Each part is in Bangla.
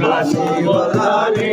কাশি বলারে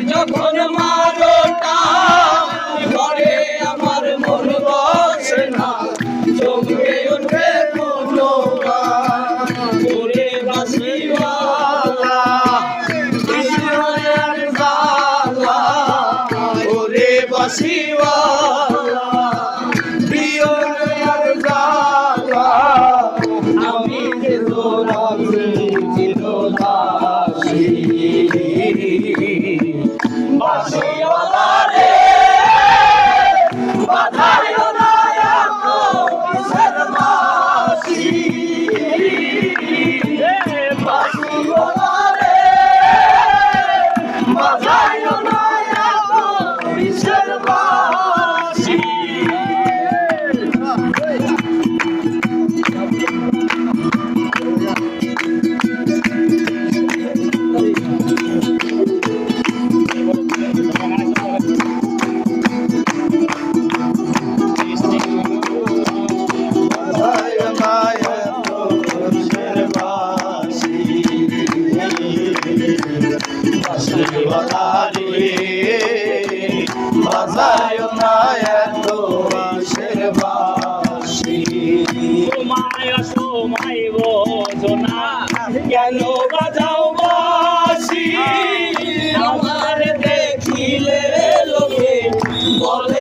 Jacob. Azad! বাজায় না এত আশের বাসি তোমায় সময় বোঝো না কেন বাজা